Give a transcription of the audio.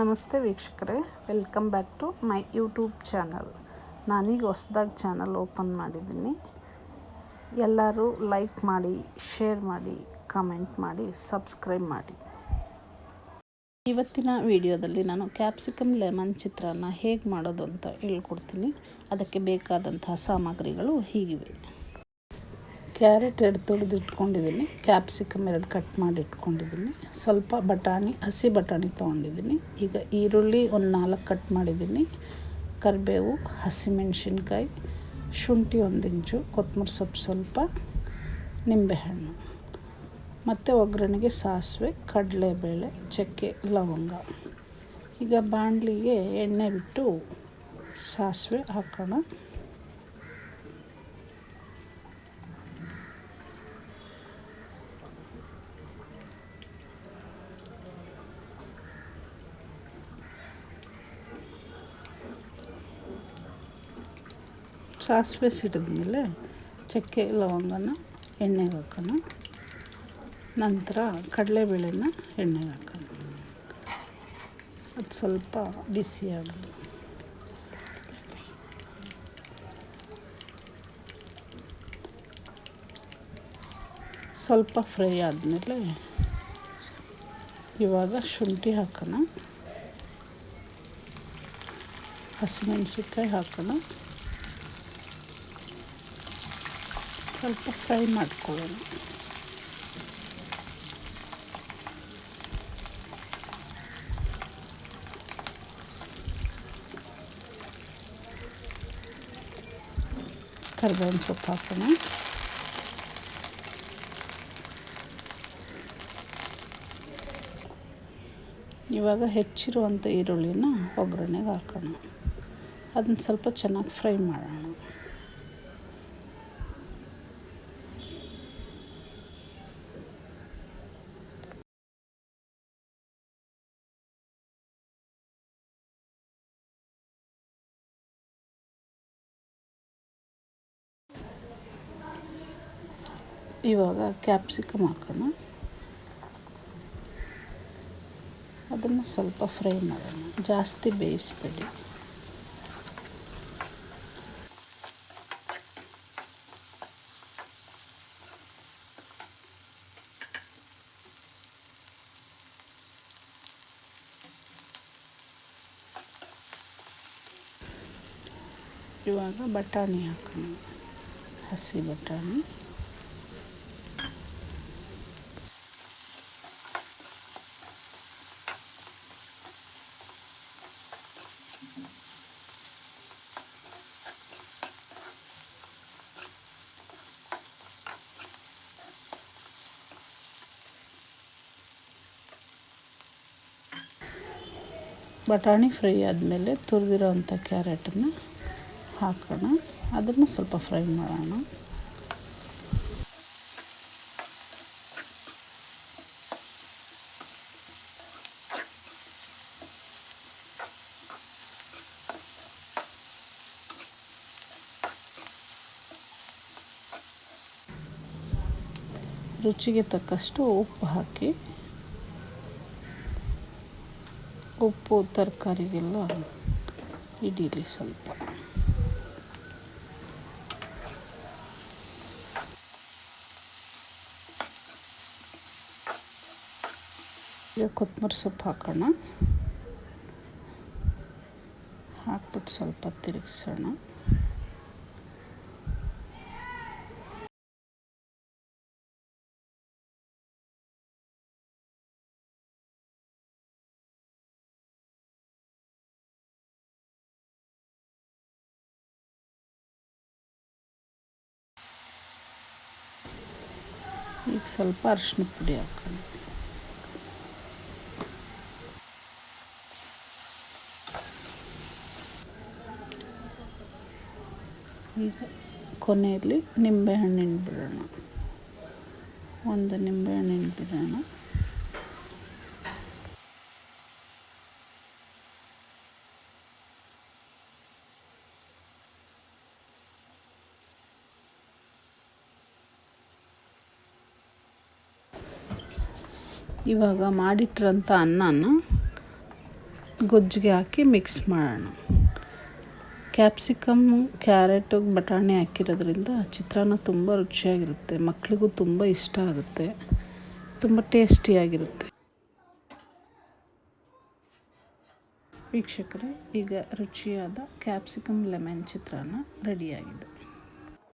ನಮಸ್ತೆ ವೀಕ್ಷಕರೇ, welcome back to my YouTube channel. ನಾನೀಗ ಹೊಸ್ದಾಗಿ ಚಾನಲ್ ಓಪನ್ ಮಾಡಿದ್ದೀನಿ. ಎಲ್ಲರೂ ಲೈಕ್ ಮಾಡಿ, ಶೇರ್ ಮಾಡಿ, ಕಮೆಂಟ್ ಮಾಡಿ, ಸಬ್ಸ್ಕ್ರೈಬ್ ಮಾಡಿ. ಇವತ್ತಿನ ವಿಡಿಯೋದಲ್ಲಿ ನಾನು ಕ್ಯಾಪ್ಸಿಕಮ್ ಲೆಮನ್ ಚಿತ್ರಾನ್ನ ಹೇಗೆ ಮಾಡೋದು ಅಂತ ಹೇಳ್ಕೊಡ್ತೀನಿ. ಅದಕ್ಕೆ ಬೇಕಾದಂತಹ ಸಾಮಗ್ರಿಗಳು ಹೀಗಿವೆ. ಕ್ಯಾರೆಟ್ ಎರಡು ತೊಳೆದು ಇಟ್ಕೊಂಡಿದ್ದೀನಿ. ಕ್ಯಾಪ್ಸಿಕಮ್ ಎರಡು ಕಟ್ ಮಾಡಿ ಇಟ್ಕೊಂಡಿದ್ದೀನಿ. ಸ್ವಲ್ಪ ಬಟಾಣಿ, ಹಸಿ ಬಟಾಣಿ ತೊಗೊಂಡಿದ್ದೀನಿ. ಈಗ ಈರುಳ್ಳಿ ಒಂದು ನಾಲ್ಕು ಕಟ್ ಮಾಡಿದ್ದೀನಿ. ಕರಿಬೇವು, ಹಸಿಮೆಣಸಿನ್ಕಾಯಿ, ಶುಂಠಿ ಒಂದು ಇಂಚು, ಕೊತ್ತಂಬರಿ ಸೊಪ್ಪು ಸ್ವಲ್ಪ, ನಿಂಬೆಹಣ್ಣು. ಮತ್ತು ಒಗ್ಗರಣೆಗೆ ಸಾಸಿವೆ, ಕಡಲೆಬೇಳೆ, ಚಕ್ಕೆ, ಲವಂಗ. ಈಗ ಬಾಣಲಿಗೆ ಎಣ್ಣೆ ಬಿಟ್ಟು ಸಾಸಿವೆ ಹಾಕೋಣ. ಸಾಸಿವೆ ಸಿಡಿದ್ಮೇಲೆ ಚಕ್ಕೆ ಲವಂಗನ ಎಣ್ಣೆಗೆ ಹಾಕೋಣ. ನಂತರ ಕಡಲೆಬೇಳೆನ ಎಣ್ಣೆಗೆ ಹಾಕೋಣ. ಅದು ಸ್ವಲ್ಪ ಬಿಸಿ ಆಗಲಿ ಸ್ವಲ್ಪ ಫ್ರೈ ಆದಮೇಲೆ ಇವಾಗ ಶುಂಠಿ ಹಾಕೋಣ. ಹಸಿಮೆಣಸಿನ್ಕಾಯಿ ಹಾಕೋಣ. ಸ್ವಲ್ಪ ಫ್ರೈ ಮಾಡ್ಕೊಳ್ಳೋಣ. ಕರ್ಬೇವಿನ ಸೊಪ್ಪು ಹಾಕೋಣ. ಇವಾಗ ಹೆಚ್ಚಿರುವಂಥ ಈರುಳ್ಳಿನ ಒಗ್ಗರಣೆಗೆ ಹಾಕೋಣ. ಅದನ್ನು ಸ್ವಲ್ಪ ಚೆನ್ನಾಗಿ ಫ್ರೈ ಮಾಡೋಣ. ಇವಾಗ ಕ್ಯಾಪ್ಸಿಕಮ್ ಹಾಕೋಣ. ಅದನ್ನು ಸ್ವಲ್ಪ ಫ್ರೈ ಮಾಡೋಣ. ಜಾಸ್ತಿ ಬೇಯಿಸ್ಬೇಡಿ. ಇವಾಗ ಬಟಾಣಿ ಹಾಕೋಣ. ಹಸಿ ಬಟಾಣಿ. ಬಟಾಣಿ ಫ್ರೈ ಆದಮೇಲೆ ತುರಿದಿರೋವಂಥ ಕ್ಯಾರೆಟನ್ನು ಹಾಕೋಣ. ಅದನ್ನು ಸ್ವಲ್ಪ ಫ್ರೈ ಮಾಡೋಣ. ರುಚಿಗೆ ತಕ್ಕಷ್ಟು ಉಪ್ಪು ಹಾಕಿ ಉಪ್ಪು ತರಕಾರಿಗೆಲ್ಲ ಹಿಡೀಲಿ ಸ್ವಲ್ಪ. ಈಗ ಕೊತ್ತಂಬರಿ ಸೊಪ್ಪು ಹಾಕೋಣ. ಹಾಕ್ಬಿಟ್ಟು ಸ್ವಲ್ಪ ತಿರುಗಿಸೋಣ. ಈಗ ಸ್ವಲ್ಪ ಅರಿಶಿನ ಪುಡಿ ಹಾಕೋಣ. ಈಗ ಕೊನೆಯಲ್ಲಿ ನಿಂಬೆಹಣ್ಣಿನ ಬಿಡೋಣ ಒಂದು ನಿಂಬೆಹಣ್ಣಿನ ಬಿಡೋಣ ಇವಾಗ ಮಾಡಿಟ್ಟಿರೋಂಥ ಅನ್ನನ ಗೊಜ್ಜಿಗೆ ಹಾಕಿ ಮಿಕ್ಸ್ ಮಾಡೋಣ. ಕ್ಯಾಪ್ಸಿಕಮ್, ಕ್ಯಾರೆಟು, ಬಟಾಣಿ ಹಾಕಿರೋದ್ರಿಂದ ಚಿತ್ರಾನ್ನ ತುಂಬ ರುಚಿಯಾಗಿರುತ್ತೆ ಮಕ್ಕಳಿಗೂ ತುಂಬ ಇಷ್ಟ ಆಗುತ್ತೆ, ತುಂಬ ಟೇಸ್ಟಿಯಾಗಿರುತ್ತೆ. ವೀಕ್ಷಕರೇ, ಈಗ ರುಚಿಯಾದ ಕ್ಯಾಪ್ಸಿಕಮ್ ಲೆಮನ್ ಚಿತ್ರಾನ್ನ ರೆಡಿಯಾಗಿದೆ.